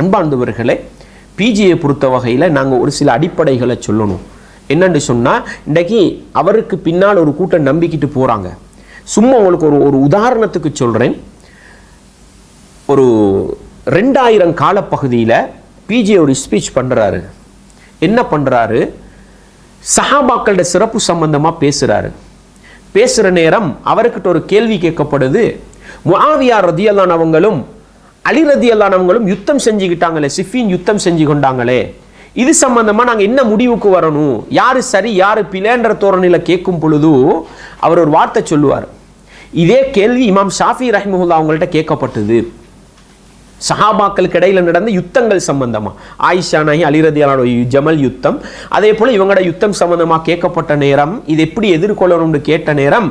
அன்பார்ந்தவர்களே பிஜியை பொறுத்த வகையில் நாங்கள் ஒரு சில அடிப்படைகளை சொல்லணும். என்னென்னு சொன்னால் இன்றைக்கி அவருக்கு பின்னால் ஒரு கூட்டம் நம்பிக்கிட்டு போகிறாங்க சும்மா உங்களுக்கு ஒரு ஒரு உதாரணத்துக்கு சொல்கிறேன் ஒரு ரெண்டாயிரம் காலப்பகுதியில் பிஜே ஒரு ஸ்பீச் பண்ணுறாரு என்ன பண்ணுறாரு சஹாபாக்களோட சிறப்பு சம்பந்தமாக பேசுகிறாரு பேசுகிற நேரம் அவர்கிட்ட ஒரு கேள்வி கேட்கப்படுது. முஆவியா ரதியல்லான் அவங்களும் அலிரதி அல்லானவங்களும் யுத்தம் செஞ்சுக்கிட்டாங்களே சிஃபின் யுத்தம் செஞ்சு கொண்டாங்களே. இது சம்பந்தமா நாங்கள் என்ன முடிவுக்கு வரணும்? யாரு சரி யாரு பிளேன்ற தோரணையில கேட்கும் பொழுது அவர் ஒரு வார்த்தை சொல்லுவார். இதே கேள்வி இமாம் ஷாஃபி ரஹிமுல்லா அவங்கள்ட்ட கேட்கப்பட்டது. சஹாபாக்களுக்கு இடையில நடந்த யுத்தங்கள் சம்பந்தமா. ஆயிஷா நாயி அலிரதியான ஜமல் யுத்தம். அதே போல இவங்களோட யுத்தம் சம்பந்தமா கேட்கப்பட்ட நேரம் இது எப்படி எதிர்கொள்ளணும்னு கேட்ட நேரம்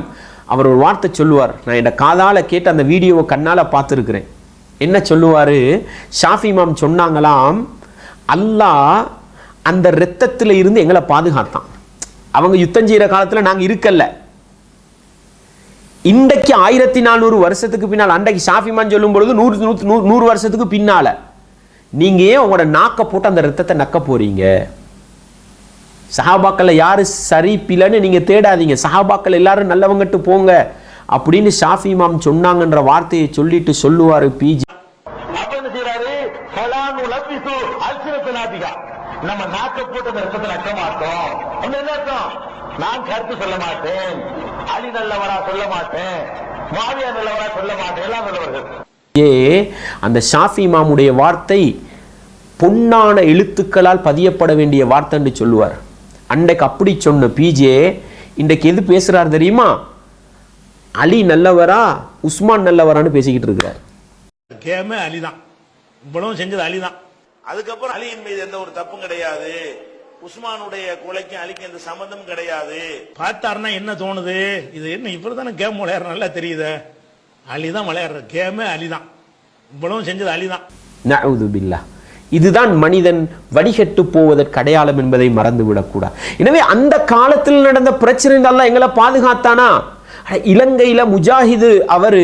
அவர் ஒரு வார்த்தை சொல்லுவார். நான் என்னோட காதால கேட்டு அந்த வீடியோவை கண்ணால பார்த்துருக்கிறேன். என்ன சொல்லுவார்? ஷாஃபி இமாம் சொன்னாங்களாம் அல்லாஹ் அந்த இரத்தத்தில் இருந்து எங்களை பாதுகாத்தான். அவங்க யுத்தம் செய்கிற காலத்தில் நாங்கள் இருக்கல்ல. இன்றைக்கு ஆயிரத்தி நானூறு வருஷத்துக்கு பின்னால் அன்றைக்கு ஷாஃபிமான் சொல்லும் பொழுது நூறு நூற்று நூறு நூறு வருஷத்துக்கு பின்னால் நீங்கள் ஏன் உங்களோட நாக்கை போட்டு அந்த ரத்தத்தை நக்க போகிறீங்க சஹாபாக்கள் யார் சரி பிழைன்னு நீங்கள் தேடாதீங்க. சஹாபாக்கள் எல்லாரும் நல்லவங்கட்டு போங்க அப்படின்னு ஷாஃபி இமாம் சொன்னாங்கன்ற வார்த்தையை சொல்லிட்டு சொல்லுவார் பிஜி அப்ப என்ன செய்யறாரு ஃபலானு லபிசு அல்சினத்து நாத்திகா நம்ம நாக்க போட்டு அந்த ரத்தத்தை நக்க மாட்டோம். என்ன என்ன அர்த்தம்? நான் கருத்து சொல்ல மாட்டேன். அலி நல்லவரா சொல்ல மாட்டேன். மாவியா நல்லவரா சொல்ல மாட்டேன். எல்லாம் நல்லவர்கள். ஏ அந்த ஷாஃபி இமாமுடைய வார்த்தை பொன்னான எழுத்துக்களால் பதியப்பட வேண்டிய வார்த்தைன்னு சொல்லுவார். அன்றைக்கு அப்படி சொன்ன பிஜே இன்றைக்கு எது பேசுறார் தெரியுமா? அலி நல்லவரா உஸ்மான் நல்லவரான்னு பேசிக்கிட்டு இருக்கிறார். கேமே அலிதான். இவ்வளவும் செஞ்சது அலிதான். அதுக்கப்புறம் அலியின் மீது எந்த ஒரு தப்பும் கிடையாது. உஸ்மானுடைய கொலைக்கும் அலிக்கும் எந்த சம்பந்தம் கிடையாது. பார்த்தாருன்னா என்ன தோணுது? இது என்ன இவர் தானே கேம் விளையாடுற நல்லா தெரியுது? அலிதான் விளையாடுற கேமே அலிதான். இவ்வளவும் செஞ்சது அலிதான். நஅூது பில்லா. இதுதான் மனிதன் வடிகட்டு போவதற்கு அடையாளம் என்பதை மறந்து விடக்கூடாது எனவே அந்த காலத்தில் நடந்த பிரச்சனை எல்லாம் எங்களை பாதுகாத்தானா? இலங்கையில முஜாஹிது அவரு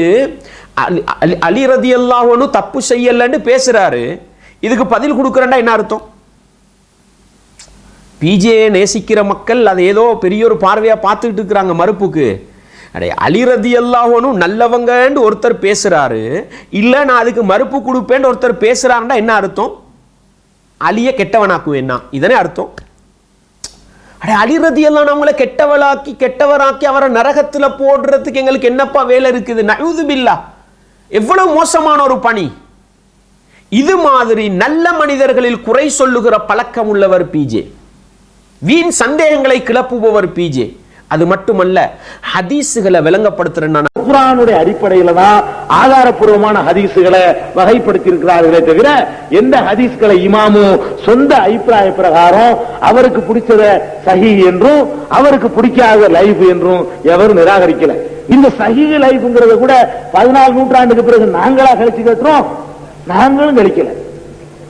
அலி- ரதி அல்லாஹ்னு தப்பு செய்யலன்னு பேசுறாரு. இதுக்கு பதில் கொடுக்குறேன்டா என்ன அர்த்தம்? பிஜே நேசிக்கிற மக்கள் அதை ஏதோ பெரிய ஒரு பார்வையாக பார்த்துக்கிட்டு இருக்கிறாங்க மறுப்புக்கு. அடே அலிரதி அல்லாஹனும் நல்லவங்கன்னு ஒருத்தர் பேசுகிறாரு இல்லை நான் அதுக்கு மறுப்பு கொடுப்பேன்னு ஒருத்தர் பேசுகிறாருன்னா என்ன அர்த்தம்? அலிய கெட்டவனாக்குவேன்னா. இதனே அர்த்தம். அடே அலிரதி எல்லாம் நம்மளை கெட்டவளாக்கி கெட்டவராக்கி அவரை நரகத்தில் போடுறதுக்கு எங்களுக்கு என்னப்பா வேலை இருக்குது? நழுது பில்லா எவ்வளவு மோசமான ஒரு பணி. இது மாதிரி நல்ல மனிதர்களில் குறை சொல்லுகிற பழக்கம் உள்ளவர் பிஜே வீண் சந்தேகங்களை கிளப்புபவர் பிஜே அது மட்டுமல்ல ஹதீஸுகளை விளங்கப்படுத்துறேன் குரானுடைய அடிப்படையில தான் ஆதாரப்பூர்வமான ஹதீஸுகளை வகைப்படுத்தி இருக்கிறார்களே தவிர எந்த ஹதீஸ்களை இமாமும் சொந்த அபிப்பிராய பிரகாரம் அவருக்கு பிடிச்சத சஹி என்றும் அவருக்கு பிடிக்காத லைஃப் என்றும் எவரும் நிராகரிக்கல. இந்த சஹி லைஃப்ங்கிறத கூட பதினாலு நூற்றாண்டுக்கு பிறகு நாங்களா கழிச்சு கேட்டுறோம். நாங்களும் கழிக்கல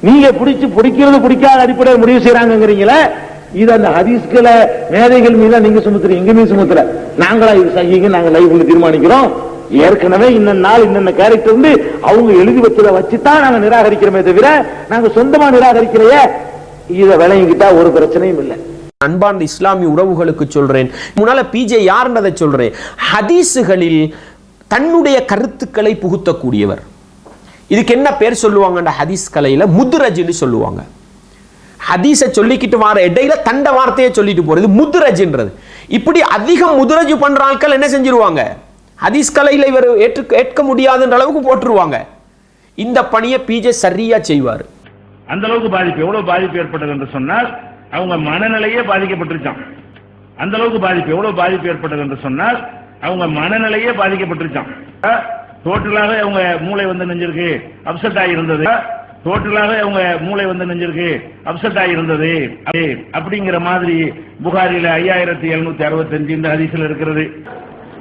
நீங்க பிடிச்சு பிடிக்கிறது பிடிக்காத அடிப்படையில் முடிவு செய்யறாங்கிறீங்களே இது அந்த ஹதீஸ்களை மேதைகள் மீது நீங்க சுமத்துறீங்க எங்க சுமத்துல? நாங்களா இது சகிங்க நாங்க லைஃப்ல தீர்மானிக்கிறோம். ஏற்கனவே இன்ன நாள் இன்னென்ன கேரக்டர் வந்து அவங்க எழுதி வச்சதை வச்சுதான் நாங்க நிராகரிக்கிறோமே தவிர நாங்க சொந்தமா நிராகரிக்கிறையே இதை விளங்கிக்கிட்டா ஒரு பிரச்சனையும் இல்லை. அன்பார்ந்த இஸ்லாமிய உறவுகளுக்கு சொல்றேன். முன்னால பிஜே யாருன்றதை சொல்றேன். ஹதீஸுகளில் தன்னுடைய கருத்துக்களை புகுத்தக்கூடியவர். இதுக்கு என்ன பேர் சொல்லுவாங்கன்ற ஹதீஸ் கலையில் முதுரஜின்னு சொல்லுவாங்க. ஹதீஸை சொல்லிக்கிட்டு வர இடையில தண்ட வார்த்தையை சொல்லிட்டு போகிறது முதுரஜின்றது. இப்படி அதிகம் முதுரஜ் பண்ணுற ஆட்கள் என்ன செஞ்சிருவாங்க? ஹதீஸ் கலையில் இவர் ஏற்று ஏற்க முடியாதுன்ற அளவுக்கு போட்டுருவாங்க. இந்த பணியை பிஜே சரியாக செய்வார். அந்த அளவுக்கு பாதிப்பு. எவ்வளவு பாதிப்பு ஏற்பட்டது என்று சொன்னால் அவங்க மனநிலையே பாதிக்கப்பட்டிருச்சான் அந்த அளவுக்கு பாதிப்பு. எவ்வளவு பாதிப்பு ஏற்பட்டது என்று சொன்னால் அவங்க மனநிலையே பாதிக்கப்பட்டிருச்சான் டோட்டலாக அவங்க மூளை வந்து நெஞ்சிருக்கு அப்செட் ஆகியிருந்தது டோட்டலாக அவங்க மூளை வந்து நெஞ்சிருக்கு அப்செட் ஆகியிருந்தது அப்படிங்கிற மாதிரி புகாரில ஐயாயிரத்தி எழுநூத்தி அறுபத்தஞ்சு இந்த ஹதீஸ்ல இருக்கிறது.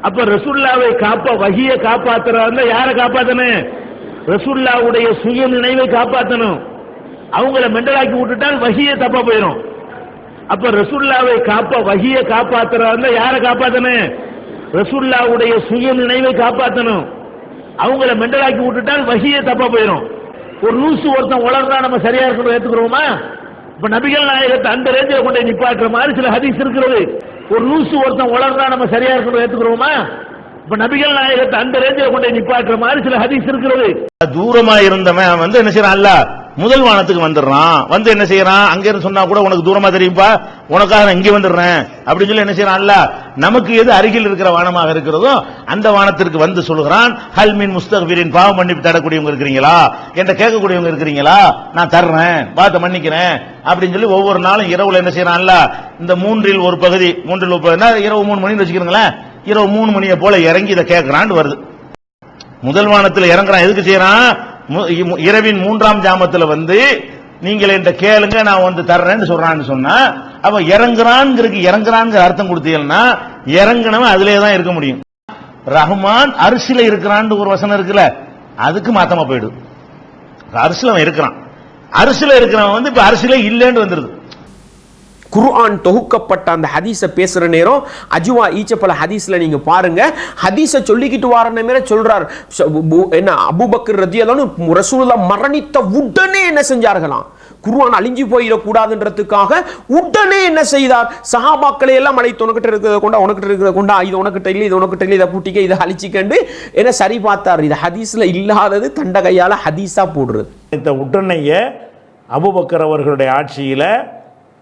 அப்ப ரசுல்லாவை காப்பா வகிய காப்பாத்துறா யாரை காப்பாத்தணும்? ரசுல்லாவுடைய சுய நினைவை காப்பாத்தணும். அவங்கள மெண்டலாக்கி விட்டுட்டால் வகிய தப்பா போயிடும் அப்ப ரசுல்லாவை காப்பா வகிய காப்பாத்துறா யாரை காப்பாத்தணும்? ரசுல்லாவுடைய சுய நினைவை காப்பாத்தணும். அவங்கள மெண்டலாக்கி விட்டுட்டால் வகிய தப்பா போயிடும் ஒரு லூசு ஒருத்தன் உளர்ந்தா நம்ம சரியா இருக்கணும் ஏத்துக்கிறோமா? இப்ப நபிகள் நாயகத்தை அந்த ரேஞ்சில் கொண்டு நிப்பாட்டுற மாதிரி சில ஹதீஸ் இருக்கிறது. ஒரு லூசு ஒருத்தன் உளர்ந்தா நம்ம சரியா இருக்கணும் ஏத்துக்கிறோமா? இப்ப நபிகள் நாயகத்தை அந்த ரேஞ்சில் கொண்டு நிப்பாட்டுற மாதிரி சில ஹதீஸ் இருக்கிறது. தூரமா இருந்தவன் அவன் வந்து என்ன செய்யறான்? அல்ல முதல் வானத்துக்கு வந்துடுறான். வந்து என்ன செய்யறான்? அங்க இருந்து சொன்னா கூட உனக்கு தூரமா தெரியும்பா? உனக்காக நான் இங்கே வந்துடுறேன். அப்படின்னு சொல்லி என்ன செய்யறான்? நமக்கு எது அருகில் இருக்கிற வானமாக இருக்கிறதோ அந்த வானத்திற்கு வந்து சொல்கிறான் ஹல் மின் முஸ்தகபீரின். பாவம் மன்னிப்பு தரக்கூடியவங்க இருக்கிறீங்களா? என்ற கேட்கக்கூடியவங்க இருக்கிறீங்களா? நான் தர்றேன். பார்த்து மன்னிக்கிறேன். அப்படின்னு சொல்லி ஒவ்வொரு நாளும் இரவுல என்ன செய்யறான்ல இந்த மூன்றில் ஒரு பகுதி மூன்றில் ஒரு பகுதி இரவு மூணு மணின்னு வச்சுக்கிறீங்களேன் இரவு மூணு மணியை போல இறங்கி இதை கேட்கிறான்னு வருது. முதல் வானத்தில் இறங்குறான். எதுக்கு செய்யறான்? இரவின் மூன்றாம் ஜாமத்துல வந்து நீங்கள் என்ற கேளுங்க நான் வந்து தர்றேன்னு சொல்றான்னு சொன்னா அப்ப இறங்குறான்ங்கிறதுக்கு இறங்குறான்ங்கிற அர்த்தம் கொடுத்தீங்கன்னா இறங்குனவன் அதிலே தான் இருக்க முடியும். ரஹ்மான் அரிசில இருக்கிறான்னு ஒரு வசனம் இருக்குல்ல அதுக்கு மாத்தமா போயிடும் அரிசில அவன் இருக்கிறான். அரிசில இருக்கிறவன் வந்து இப்ப அரிசில இல்லைன்னு வந்துருது. குர்ஆன் தொகுக்கப்பட்ட அந்த ஹதீஸை பேசுகிற நேரம் அஜுவா ஈச்சப்பல ஹதீஸில் நீங்கள் பாருங்கள் ஹதீஸை சொல்லிக்கிட்டு வார மேலே சொல்கிறார் பு- என்ன அபுபக்கர் ரதியல்லாஹு ரசூலா மரணித்த உடனே என்ன செஞ்சார்களாம்? குர்ஆன் அழிஞ்சு போயிடக்கூடாதுன்றதுக்காக உடனே என்ன செய்தார்? சஹாபாக்களை எல்லாம் அழைத்து உனக்கிட்ட இருக்கிறத கொண்டா உனக்கிட்ட இருக்கிறத கொண்டா இது உனக்கிட்ட இல்லை இது உனக்கிட்ட இல்லை இதை பூட்டிக்க இதை அழிச்சிக்கண்டு என்ன சரி பார்த்தார். இது ஹதீஸில் இல்லாதது தண்ட கையால் ஹதீஸாக போடுறது. இந்த உடனேயே அபுபக்கர் அவர்களுடைய ஆட்சியில்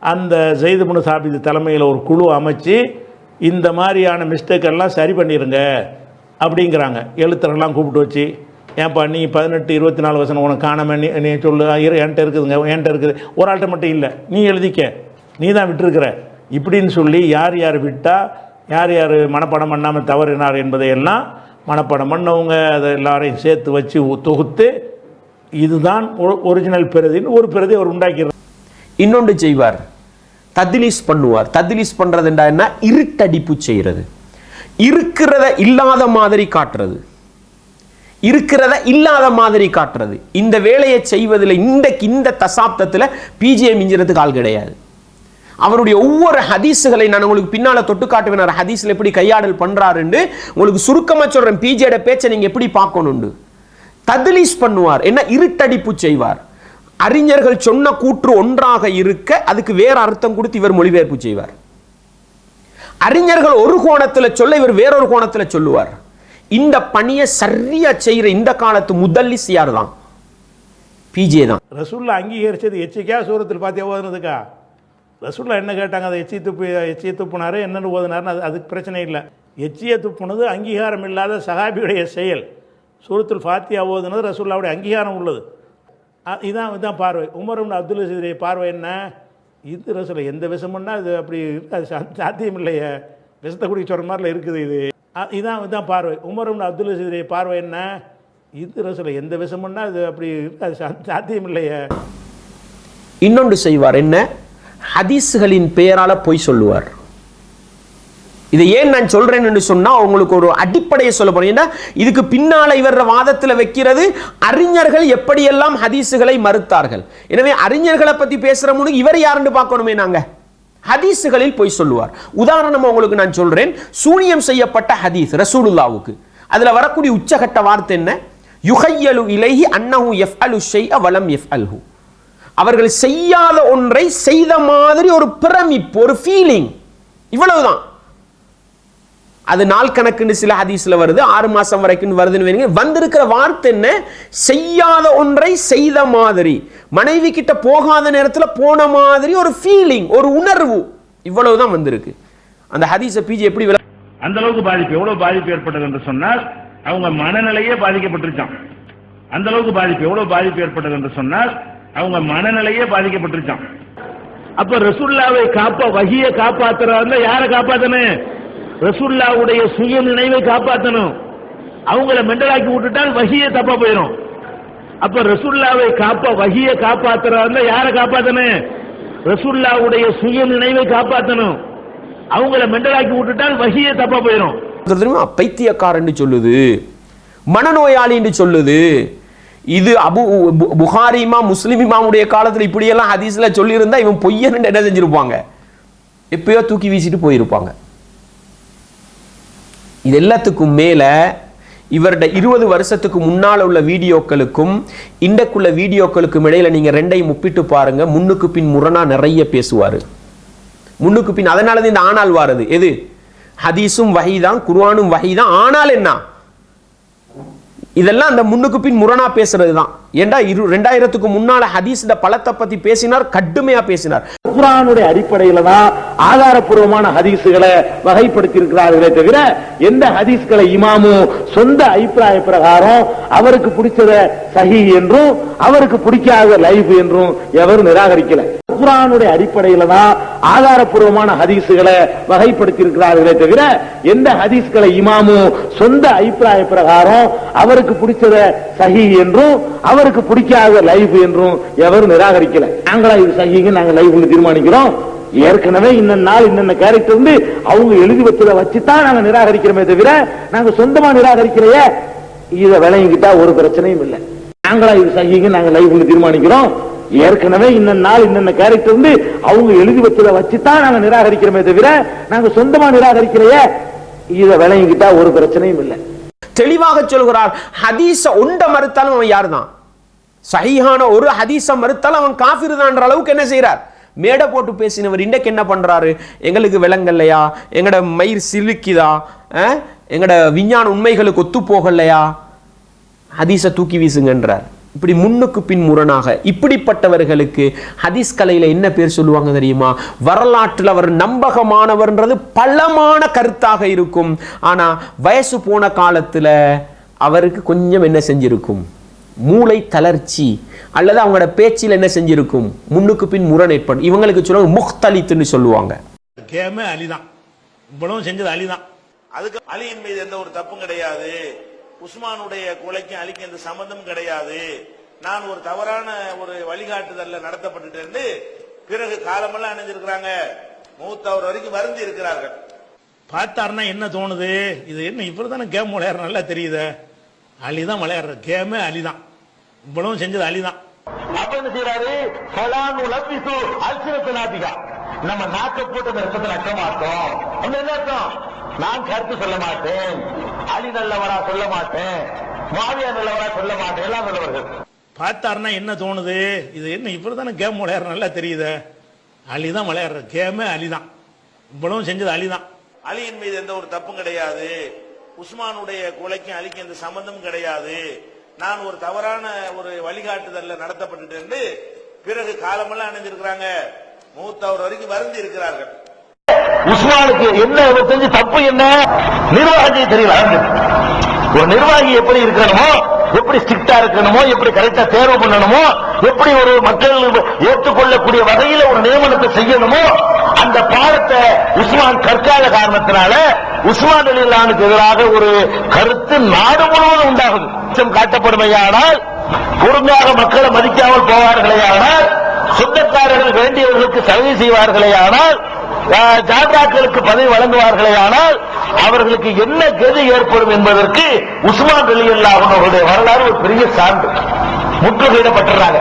அந்த ஜெயிதுபுனு சாபித் தலைமையில் ஒரு குழு அமைச்சு இந்த மாதிரியான மிஸ்டேக்கெல்லாம் சரி பண்ணிடுங்க அப்படிங்கிறாங்க. எழுத்தரெல்லாம் கூப்பிட்டு வச்சு ஏன்பா நீ பதினெட்டு இருபத்தி நாலு வசனம் உனக்கு காணாம நீ நீ சொல்லு என்கிட்ட இருக்குதுங்க என்கிட்ட இருக்குது. ஒரு ஆள்கிட்ட மட்டும் இல்லை நீ எழுதிக்க. நீ தான் விட்டுருக்குற. இப்படின்னு சொல்லி யார் யார் விட்டால் யார் யார் மனப்பாடம் பண்ணாமல் தவறினார் என்பதையெல்லாம் மனப்பாடம் பண்ணவங்க அதை எல்லாரையும் சேர்த்து வச்சு தொகுத்து இதுதான் ஒரிஜினல் பிரதின்னு ஒரு பிரதி அவர் உண்டாக்கிறார் இன்னொன்று செய்வார். தத்லீஸ் பண்ணுவார். தத்லீஸ் பண்ணுறதுண்டா என்ன? இருட்டடிப்பு செய்கிறது. இருக்கிறத இல்லாத மாதிரி காட்டுறது. இருக்கிறத இல்லாத மாதிரி காட்டுறது. இந்த வேலையை செய்வதில் இந்த இந்த தசாப்தத்தில் பிஜிஐ மிஞ்சிறதுக்கு ஆள் கிடையாது. அவருடைய ஒவ்வொரு ஹதீஸுகளை நான் உங்களுக்கு பின்னால் தொட்டு காட்டுவேன். ஹதீஸில் எப்படி கையாடல் பண்ணுறாருன்னு உங்களுக்கு சுருக்கமாக சொல்கிறேன் பிஜேட பேச்சை நீங்கள் எப்படி பார்க்கணுண்டு? தத்லீஸ் பண்ணுவார். என்ன? இருட்டடிப்பு செய்வார். அறிஞர்கள் சொன்ன கூற்று ஒன்றாக இருக்க அதுக்கு வேற அர்த்தம் கொடுத்து இவர் மொழிபெயர்ப்பு செய்வார். அறிஞர்கள் ஒரு கோணத்தில் சொல்ல இவர் வேறொரு கோணத்தில் சொல்லுவார். இந்த பணியை சரியா செய்யற இந்த காலத்து முதல்லிஸ் யார் தான் பிஜே தான். ரசூல்லா அங்கீகரிச்சது எச்சிக்கா சூரத்தில் பார்த்தியா ஓதுனதுக்கா? ரசூல்லா என்ன கேட்டாங்க? அதை எச்சி துப்பு எச்சியை துப்புனாரு என்னன்னு ஓதுனாருன்னு அது அதுக்கு பிரச்சனை இல்லை. எச்சியை துப்புனது அங்கீகாரம் இல்லாத சஹாபியுடைய செயல். சூரத்தில் ஃபாத்தியா ஓதுனது ரசூல்லாவுடைய அங்கீகாரம் உள்ளது. இதான் இதுதான் பார்வை. உமர் அப்துல் அசீதுடைய பார்வை என்ன? இது ரசூல எந்த விஷமுன்னா இது அப்படி அது சாத்தியம் இல்லையே. விஷத்தை குடிக்க சொல்கிற மாதிரில இருக்குது இது. அ- இதான் இதான் பார்வை. உமர் அப்துல் அசீதுடைய பார்வை என்ன? இது ரசூல எந்த விஷமுன்னா இது அப்படி அது சாத்தியம் இல்லையே. இன்னொன்று செய்வார் என்ன? ஹதீஸுகளின் பெயரால் பொய் சொல்லுவார். இதை ஏன் நான் சொல்றேன் என்று சொன்னால் உங்களுக்கு ஒரு அடிப்படையை சொல்ல போறேன். ஏன்னா இதுக்கு பின்னால இவர வாதத்தில் வைக்கிறது அறிஞர்கள் எப்படியெல்லாம் ஹதீஸுகளை மறுத்தார்கள். எனவே அறிஞர்களை பத்தி பேசுற முன்னு இவர் யாருன்னு பார்க்கணுமே நாங்க? ஹதீஸுகளில் பொய் சொல்லுவார். உதாரணமா உங்களுக்கு நான் சொல்றேன் சூனியம் செய்யப்பட்ட ஹதீஸ் ரசூலுல்லாவுக்கு. அதுல வரக்கூடிய உச்சகட்ட வார்த்தை என்ன? யுகையலு இலகி அன்னஹு எஃப் அலு ஷெய் அவலம் எஃப் அல்ஹு அவர்கள் செய்யாத ஒன்றை செய்த மாதிரி ஒரு பிரமிப்பு ஒரு ஃபீலிங் இவ்வளவுதான். அது நாள் கணக்குன்னு சில ஹதீஸில் வருது. ஆறு மாதம் வரைக்கும் வருதுன்னு வைங்க. வந்திருக்கிற வார்த்தை என்ன? செய்யாத ஒன்றை செய்த மாதிரி. மனைவி கிட்ட போகாத நேரத்தில் போன மாதிரி ஒரு ஃபீலிங் ஒரு உணர்வு இவ்வளவு தான் வந்திருக்கு. அந்த ஹதீஸை பிஜி எப்படி விள- அந்த அளவுக்கு பாதிப்பு. எவ்வளவு பாதிப்பு ஏற்பட்டது என்று சொன்னால் அவங்க மனநிலையே பாதிக்கப்பட்டிருச்சான் அந்த அளவுக்கு பாதிப்பு. எவ்வளவு பாதிப்பு ஏற்பட்டது என்று சொன்னால் அவங்க மனநிலையே பாதிக்கப்பட்டிருச்சான் அப்ப ரசுல்லாவை காப்பா வகிய காப்பாத்துறாருல யாரை காப்பாத்தனே ரசுல்லாவுடைய சுய நினைவை காப்பாற்றணும் அவங்கள மெண்டலாக்கி விட்டுட்டால் வகிய தப்பா போயிடும் அப்ப ரசுல்லாவை காப்பா வகிய காப்பாத்துறாருல யாரை காப்பாத்தணும்? ரசுல்லாவுடைய சுய நினைவை காப்பாத்தணும். அவங்கள மெண்டலாக்கி விட்டுட்டால் வகிய தப்பா போயிடும் தெரியுமா? பைத்தியக்காரன்னு சொல்லுது. மனநோயாளின்னு சொல்லுது. இது அபு பு- புகாரி காலத்தில் இப்படியெல்லாம் ஹதீஸில் சொல்லியிருந்தா இவன் பொய்யன்னு என்ன செஞ்சிருப்பாங்க? எப்பயோ தூக்கி வீசிட்டு போயிருப்பாங்க. இது எல்லாத்துக்கும் மேல இவருடைய இருபது வருஷத்துக்கு முன்னால் உள்ள வீடியோக்களுக்கும் இண்டக்குள்ள வீடியோக்களுக்கும் இடையில நீங்க ரெண்டையும் ஒப்பிட்டு பாருங்க. முன்னுக்கு பின் முரணா நிறைய பேசுவார். முன்னுக்கு பின் அதனால தான் இந்த ஆனால் வாரது. எது? ஹதீஸும் வகை தான் குர்வானும் வகை தான் ஆனால் என்ன? இதெல்லாம் அந்த முன்னுக்கு பின் முரணா பேசுறது தான் ஏண்டா இரு ரெண்டாயிரத்துக்கு முன்னால் ஹதீஸ்ல பலத்தை பற்றி பேசினார் கடுமையா பேசினார். குரானுடைய அடிப்படையில தான் ஆதாரப்பூர்வமான ஹதீஸுகளை வகைப்படுத்தி இருக்கிறார்களே தவிர எந்த ஹதீஸ்களை இமாமு சொந்த அபிப்பிராய பிரகாரம் அவருக்கு பிடிச்சத சஹி என்றும் அவருக்கு பிடிக்காத லைஃப் என்றும் எவரும் நிராகரிக்கல. குரானுடைய அடிப்படையில தான் ஆதாரப்பூர்வமான ஹதீஸுகளை வகைப்படுத்தி இருக்கிறார்களே தவிர எந்த ஹதீஸ்களை இமாமும் சொந்த அபிப்பிராய பிரகாரம் அவருக்கு பிடிச்சத சஹி என்றும் அவருக்கு பிடிக்காத லைஃப் என்றும் எவரும் நிராகரிக்கல. நாங்களா இது சஹிங்க நாங்க லைஃப்னு தீர்மானிக்கிறோம். ஏற்கனவே இன்ன நாள் இன்னென்ன கேரக்டர் வந்து அவங்க எழுதி வச்சதை வச்சுதான் நாங்க நிராகரிக்கிறோமே தவிர நாங்க சொந்தமா நிராகரிக்கிறையே இதை விளங்கிக்கிட்டா ஒரு பிரச்சனையும் இல்லை. நாங்களா இது சஹிங்க நாங்க லைஃப்னு தீர்மானிக்கிறோம். ஏற்கனவே இன்ன நாள் இன்னென்ன கேரக்டர் வந்து அவங்க எழுதி வச்சதை வச்சுதான் நாங்க நிராகரிக்கிறோமே தவிர நாங்க சொந்தமா நிராகரிக்கிறையே இதை விளங்கிக்கிட்டா ஒரு பிரச்சனையும் இல்லை. தெளிவாக சொல்கிறார் ஹதீஸ உண்ட மறுத்தாலும் அவன் யாருதான்? சகிஹான ஒரு ஹதீஸ மறுத்தாலும் அவன் காஃபிர் தான்ற அளவுக்கு என்ன செய்யறார் மேடை போட்டு பேசினவர் இன்றைக்கு என்ன பண்றாரு? எங்களுக்கு விளங்கலையா? எங்கட மயிர் சிலுக்குதா? அஹ்? எங்கட விஞ்ஞான உண்மைகளுக்கு ஒத்து போகலையா? ஹதீஸை தூக்கி வீசுங்கன்றார். இப்படி முன்னுக்கு பின் முரணாக இப்படிப்பட்டவர்களுக்கு ஹதீஸ் கலையில என்ன பேர் சொல்லுவாங்க தெரியுமா? வரலாற்றில் அவர் நம்பகமானவர்ன்றது பலமான கருத்தாக இருக்கும். ஆனா வயசு போன காலத்துல அவருக்கு கொஞ்சம் என்ன செஞ்சிருக்கும்? மூளை தளர்ச்சி. அல்லது அவங்களோட பேச்சில் என்ன செஞ்சிருக்கும்? முன்னுக்கு பின் முரண் ஏற்படும் இவங்களுக்கு சொல்லுவாங்க முக்தலித்துன்னு சொல்லுவாங்க. அலிதான். செஞ்சது அலிதான். அதுக்கு அலியின் மீது எந்த ஒரு தப்பும் கிடையாது. உஸ்மானுடைய கொலைக்கும் அலிக்கும் எந்த சம்பந்தமும் கிடையாது. நான் ஒரு தவறான ஒரு வழிகாட்டுதல்ல நடத்தப்பட்டுட்டு பிறகு காலமெல்லாம் அணிஞ்சிருக்கிறாங்க. மூத்தவர் வரைக்கும் வருந்தி இருக்கிறார்கள். பார்த்தாருன்னா என்ன தோணுது? இது என்ன இவர் தானே கேம் விளையாடுற நல்லா தெரியுது. அலி தான் விளையாடுற கேமே அலிதான் இவ்வளவும் செஞ்சது அலிதான் அப்ப என்ன செய்யறாரு சலானு லப்பிசு அல்சிரத்து நாட்டிகா நம்ம நாக்க போட்டு நக்க மாட்டோம் என்ன என்ன அர்த்தம்? நான் கருத்து சொல்ல மாட்டேன். அலி நல்லவரா சொல்ல மாட்டேன். மாவியா நல்லவரா சொல்ல மாட்டேன். எல்லாம் நல்லவர்கள். பார்த்தாருன்னா என்ன தோணுது? இது என்ன இவர் தானே கேம் விளையாடுற நல்லா தெரியுது. அலி தான் விளையாடுற கேமே அலிதான். இவ்வளவும் செஞ்சது அலிதான். அலியின் மீது எந்த ஒரு தப்பும் கிடையாது. உஸ்மானுடைய கொலைக்கும் அலிக்கும் எந்த சம்பந்தமும் கிடையாது. நான் ஒரு தவறான ஒரு வழிகாட்டுதல்ல நடத்தப்பட்டுட்டு பிறகு காலமெல்லாம் அணிஞ்சிருக்கிறாங்க மூத்தவர் வரைக்கும் வருந்தி இருக்கிறார்கள் உஸ்மானுக்கு என்ன தெரிஞ்சு தப்பு என்ன? நிர்வாகி தெரியல. ஒரு நிர்வாகி எப்படி இருக்கணுமோ எப்படி ஸ்ட்ரிக்டா இருக்கணுமோ எப்படி கரெக்டா தேர்வு பண்ணணுமோ எப்படி ஒரு மக்கள் ஏற்றுக்கொள்ளக்கூடிய வகையில ஒரு நியமனத்தை செய்யணுமோ அந்த பாடத்தை உஸ்மான் கற்காத காரணத்தினால உஸ்மான் அலிலானுக்கு எதிராக ஒரு கருத்து நாடு முழுவதும் உண்டாகுது. குற்றம் காட்டப்படுமையானால் பொறுமையாக மக்களை மதிக்காமல் போவார்களேயானால் சொந்தக்காரர்கள் வேண்டியவர்களுக்கு சலுகை செய்வார்களே ஆனால் ஜாதாக்களுக்கு பதவி வழங்குவார்களேயானால் அவர்களுக்கு என்ன கதி ஏற்படும் என்பதற்கு உஸ்மான் அலி அவர்களுடைய வரலாறு ஒரு பெரிய சான்று. முற்றுகையிடப்பட்டுறாங்க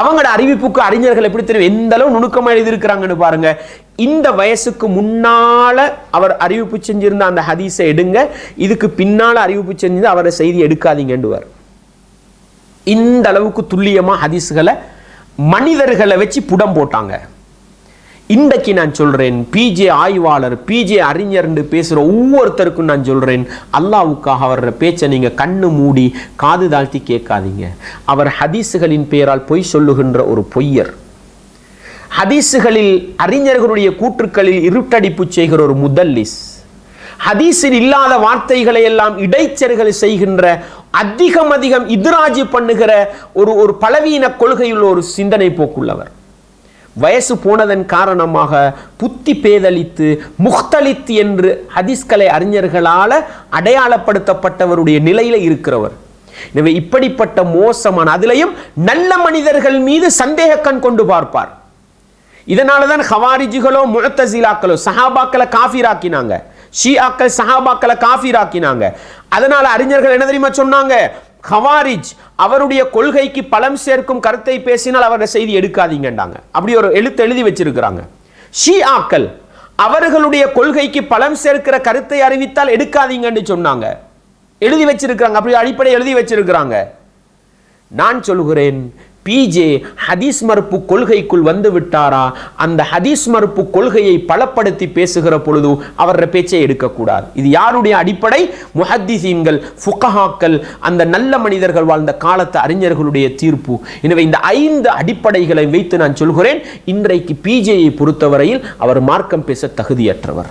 அவங்களோட அறிவிப்புக்கு அறிஞர்கள் எப்படி தெரியும்? எந்த அளவு நுணுக்கமா எழுதியிருக்கிறாங்கன்னு பாருங்க. இந்த வயசுக்கு முன்னால அவர் அறிவிப்பு செஞ்சிருந்த அந்த ஹதீஸை எடுங்க. இதுக்கு பின்னால அறிவிப்பு செஞ்சிருந்த அவரை செய்தி எடுக்காதீங்கன்னுவார். இந்த அளவுக்கு துல்லியமா ஹதீஸ்களை மனிதர்களை வச்சு புடம் போட்டாங்க. இன்றைக்கு நான் சொல்கிறேன் பிஜே ஆய்வாளர் பிஜே அறிஞர்னு பேசுகிற ஒவ்வொருத்தருக்கும் நான் சொல்கிறேன் அல்லாவுக்காக அவரோட பேச்சை நீங்கள் கண்ணு மூடி காது தாழ்த்தி கேட்காதீங்க. அவர் ஹதீஸுகளின் பெயரால் பொய் சொல்லுகின்ற ஒரு பொய்யர். ஹதீஸுகளில் அறிஞர்களுடைய கூற்றுக்களில் இருட்டடிப்பு செய்கிற ஒரு முதல்லிஸ். ஹதீஸில் இல்லாத வார்த்தைகளை எல்லாம் இடைச்செருகல் செய்கின்ற அதிகம் அதிகம் இதிராஜி பண்ணுகிற ஒரு ஒரு பலவீன கொள்கையுள்ள ஒரு சிந்தனை போக்குள்ளவர். வயசு போனதன் காரணமாக புத்தி பேதலித்து முக்தலித் என்று ஹதிஸ்கலை அறிஞர்களால அடையாளப்படுத்தப்பட்டவருடைய நிலையில இருக்கிறவர். எனவே இப்படிப்பட்ட மோசமான அதிலையும் நல்ல மனிதர்கள் மீது சந்தேக கண் கொண்டு பார்ப்பார். இதனால தான் ஹவாரிஜிகளோ முழத்தசிலாக்களோ சஹாபாக்களை காஃபிராக்கினாங்க. ஷியாக்கள் சஹாபாக்களை காஃபிராக்கினாங்க. அதனால அறிஞர்கள் என்ன தெரியுமா சொன்னாங்க? ஹவாரிஜ் அவருடைய கொள்கைக்கு பலம் சேர்க்கும் கருத்தை பேசினால் அவருடைய செய்தி எடுக்காதீங்கன்றாங்க. அப்படி ஒரு எழுத்து எழுதி வச்சிருக்கிறாங்க. ஷியாக்கள் அவர்களுடைய கொள்கைக்கு பலம் சேர்க்கிற கருத்தை அறிவித்தால் எடுக்காதீங்கன்னு சொன்னாங்க. எழுதி வச்சிருக்கிறாங்க. அப்படி அடிப்படை எழுதி வச்சிருக்கிறாங்க. நான் சொல்கிறேன் பிஜே ஹதீஸ் மறுப்பு கொள்கைக்குள் வந்து விட்டாரா? அந்த ஹதீஸ் மறுப்பு கொள்கையை பலப்படுத்தி பேசுகிற பொழுது அவர பேச்சை எடுக்கக்கூடாது. இது யாருடைய அடிப்படை? முஹத்திசீன்கள் ஃபுகஹாக்கள் அந்த நல்ல மனிதர்கள் வாழ்ந்த காலத்து அறிஞர்களுடைய தீர்ப்பு. எனவே இந்த ஐந்து அடிப்படைகளை வைத்து நான் சொல்கிறேன். இன்றைக்கு பிஜேயை பொறுத்தவரையில் அவர் மார்க்கம் பேச தகுதியற்றவர்.